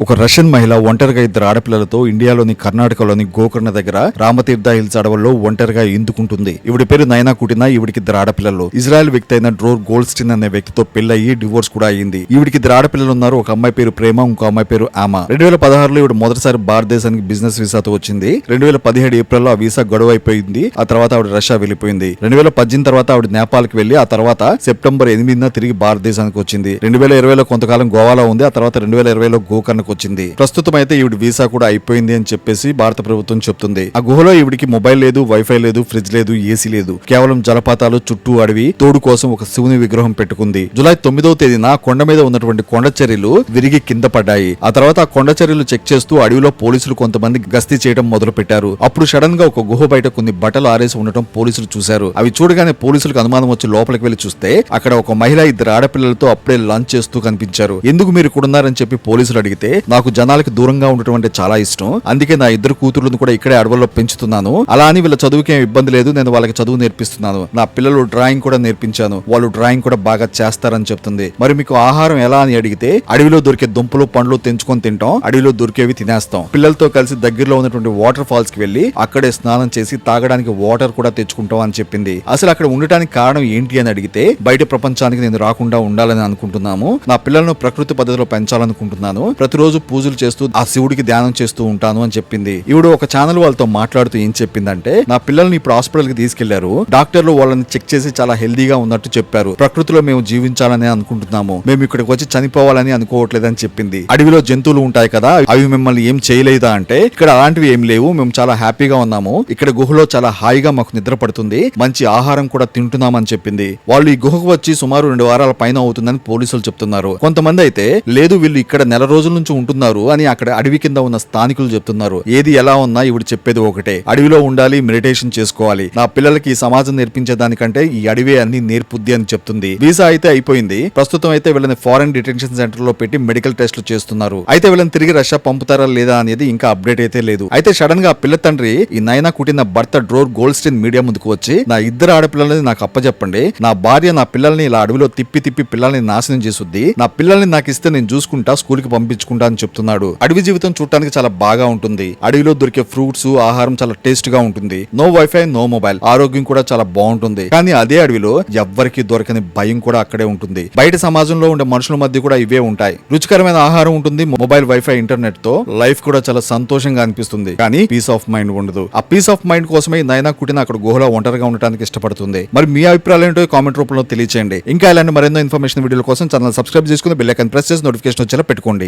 ఒక రష్యన్ మహిళ ఒంటరిగా ఇద్దరు ఆడపిల్లలతో ఇండియాలోని కర్ణాటకలోని గోకర్ణ దగ్గర రామతీర్థ హిల్స్ అడవుల్లో ఒంటరిగా ఎందుకుంటుంది ఈవిడి పేరు నైనా కుటినా ఈవిడికి ఇద్దరు ఆడపిల్లలు. ఇజ్రాయెల్ వ్యక్తి అయిన డ్రోర్ గోల్స్టిన్ అనే వ్యక్తితో పెళ్ళయ్యి డివోర్స్ కూడా అయ్యింది ఈవిడికి ఇద్దరు ఆడపిల్లలు ఉన్నారు. ఒక అమ్మాయి పేరు ప్రేమ ఇంకో అమ్మాయి పేరు ఆమ. రెండు వేల పదహారులో ఈవిడ మొదటిసారి భారతదేశానికి బిజినెస్ వీసాతో వచ్చింది. రెండు వేల పదిహేడు ఏప్రిల్లో ఆ వీసా గడువు అయిపోయింది. ఆ తర్వాత ఆవిడ రష్యా వెళ్ళిపోయింది. రెండు వేల పద్దెనిమిది తర్వాత ఆవిడ నేపాల్కి వెళ్ళి ఆ తర్వాత సెప్టెంబర్ ఎనిమిదిన తిరిగి భారతదేశానికి వచ్చింది. రెండు వేల ఇరవైలో కొంతకాలం గోవాలో ఉంది. ఆ తర్వాత రెండు వేల ఇరవైలో గోకర్ణ గోకర్ణకు వచ్చింది ప్రస్తుతం అయితే ఈవిడ వీసా కూడా అయిపోయింది అని చెప్పేసి భారత ప్రభుత్వం చెప్తుంది. ఆ గుహలో ఈవిడికి మొబైల్ లేదు వైఫై లేదు ఫ్రిడ్జ్ లేదు ఏసీ లేదు. కేవలం జలపాతాలు చుట్టూ అడవి తోడు కోసం ఒక శివుని విగ్రహం పెట్టుకుంది. జులై తొమ్మిదవ తేదీన కొండ మీద ఉన్నటువంటి కొండ చర్యలు విరిగి కింద పడ్డాయి. ఆ తర్వాత ఆ కొండ చర్యలు చెక్ చేస్తూ అడవిలో పోలీసులు కొంతమంది గస్తీ చేయడం మొదలు పెట్టారు అప్పుడు సడన్గా ఒక గుహ బయట కొన్ని బట్టలు ఆరేసి ఉండటం పోలీసులు చూశారు. అవి చూడగానే పోలీసులకు అనుమానం వచ్చి లోపలికి వెళ్ళి చూస్తే అక్కడ ఒక మహిళ ఇద్దరు ఆడపిల్లలతో అప్పుడే లంచ్ చేస్తూ కనిపించారు. ఎందుకు మీరు ఇక్కడ ఉన్నారని చెప్పి పోలీసులు అడిగితే నాకు జనాలకి దూరంగా ఉండటం అంటే చాలా ఇష్టం. అందుకే నా ఇద్దరు కూతుర్లను కూడా ఇక్కడే అడవుల్లో పెంచుతున్నాను. అలా అని వీళ్ళ చదువుకి ఏం ఇబ్బంది లేదు. నేను వాళ్ళకి చదువు నేర్పిస్తున్నాను. నా పిల్లలు డ్రాయింగ్ కూడా నేర్పించాను. వాళ్ళు డ్రాయింగ్ కూడా బాగా చేస్తారని చెప్తుంది. మరి మీకు ఆహారం ఎలా అని అడిగితే అడవిలో దొరికే దుంపలు పండ్లు తెంచుకొని తింటాం. అడవిలో దొరికేవి తినేస్తాం. పిల్లలతో కలిసి దగ్గరలో ఉన్నటువంటి వాటర్ ఫాల్స్కి వెళ్ళి అక్కడే స్నానం చేసి తాగడానికి వాటర్ కూడా తెచ్చుకుంటాం అని చెప్పింది. అసలు అక్కడ ఉండటానికి కారణం ఏంటి అని అడిగితే బయట ప్రపంచానికి నేను రాకుండా ఉండాలని అనుకుంటున్నాము. నా పిల్లలను ప్రకృతి పద్ధతిలో పెంచాలనుకుంటున్నాను. ప్రతిరోజు పూజలు చేస్తూ ఆ శివుడికి ధ్యానం చేస్తూ ఉంటాను అని చెప్పింది. ఇవిడు ఒక ఛానల్ వాళ్ళతో మాట్లాడుతూ ఏం చెప్పిందంటే నా పిల్లల్ని ఇప్పుడు హాస్పిటల్కి తీసుకెళ్ళారు. డాక్టర్లు వాళ్ళని చెక్ చేసి చాలా హెల్దీగా ఉన్నట్టు చెప్పారు. ప్రకృతిలో మేము జీవించాలని అనుకుంటున్నాము. మేము ఇక్కడికి వచ్చి చనిపోవాలని అనుకోవట్లేదని చెప్పింది. అడవిలో జంతువులు ఉంటాయి కదా అవి మిమ్మల్ని ఏం చేయలేదా అంటే ఇక్కడ అలాంటివి ఏం లేవు. మేము చాలా హ్యాపీగా ఉన్నాము. ఇక్కడ గుహలో చాలా హాయిగా మాకు నిద్ర పడుతుంది. మంచి ఆహారం కూడా తింటున్నామని చెప్పింది. వాళ్ళు ఈ గుహకు వచ్చి సుమారు రెండు వారాల పైన అవుతుందని పోలీసులు చెప్తున్నారు. కొంతమంది అయితే లేదు వీళ్ళు ఇక్కడ నెల రోజుల నుంచి ఉంటున్నారు అని అక్కడ అడవి కింద ఉన్న స్థానికులు చెప్తున్నారు. ఏది ఎలా ఉన్నా ఇవిడు చెప్పేది ఒకటే. అడవిలో ఉండాలి మెడిటేషన్ చేసుకోవాలి. నా పిల్లలకి ఈ సమాజం నేర్పించే దానికంటే ఈ అడవి అన్ని నేర్పుద్ది అని చెప్తుంది. వీసా అయితే అయిపోయింది. ప్రస్తుతం అయితే వీళ్ళని ఫారెన్ డిటెన్షన్ సెంటర్లో పెట్టి మెడికల్ టెస్ట్లు చేస్తున్నారు. అయితే వీళ్ళని తిరిగి రష్యా పంపుతారా లేదా అనేది ఇంకా అప్డేట్ అయితే లేదు. అయితే సడన్గా పిల్ల తండ్రి ఈ నైనా కుట్టిన భర్త డ్రోర్ గోల్డ్ స్టీన్ మీడియా ముందుకు వచ్చి నా ఇద్దరు ఆడపిల్లలని నాకు అప్పచెప్పండి నా భార్య నా పిల్లల్ని ఇలా అడవిలో తిప్పి తిప్పి పిల్లల్ని నాశనం చేసుద్ది. నా పిల్లల్ని నాకు ఇస్తే నేను చూసుకుంటా స్కూల్కి పంపించుకుంటా అని చెప్తున్నాడు. అడవి జీవితం చూడటానికి చాలా బాగా ఉంటుంది. అడవిలో దొరికే ఫ్రూట్స్ ఆహారం చాలా టేస్ట్గా ఉంటుంది. No wifi no mobile. ఆరోగ్యం కూడా చాలా బాగుంటుంది. కానీ అదే అడవిలో ఎవ్వరికి దొరకని భయం కూడా అక్కడే ఉంటుంది. బయట సమాజంలో ఉండే మనుషుల మధ్య కూడా ఇవే ఉంటాయి. రుచికరమైన ఆహారం ఉంటుంది. మొబైల్ వైఫై ఇంటర్నెట్తో లైఫ్ కూడా చాలా సంతోషంగా అనిపిస్తుంది. కానీ పీస్ ఆఫ్ మైండ్ ఉండదు. ఆ పీస్ ఆఫ్ మైండ్ కోసమే నైనా కుట్టిన అక్కడ గుహలో ఒంటరిగా ఉండటానికి ఇష్టపడుతుంది. మరి మీ అభిప్రాయాలు ఏంటో కామెంట్ రూపంలో తెలియచేయండి. ఇంకా ఇలాంటి మరెన్నో ఇన్ఫర్మేషన్ వీడియోల కోసం ఛానల్ సబ్స్క్రైబ్ చేసుకుని బెల్ ఐకన్ ప్రెస్ చేసి నోటిఫికేషన్ వచ్చేలా పెట్టుకోండి.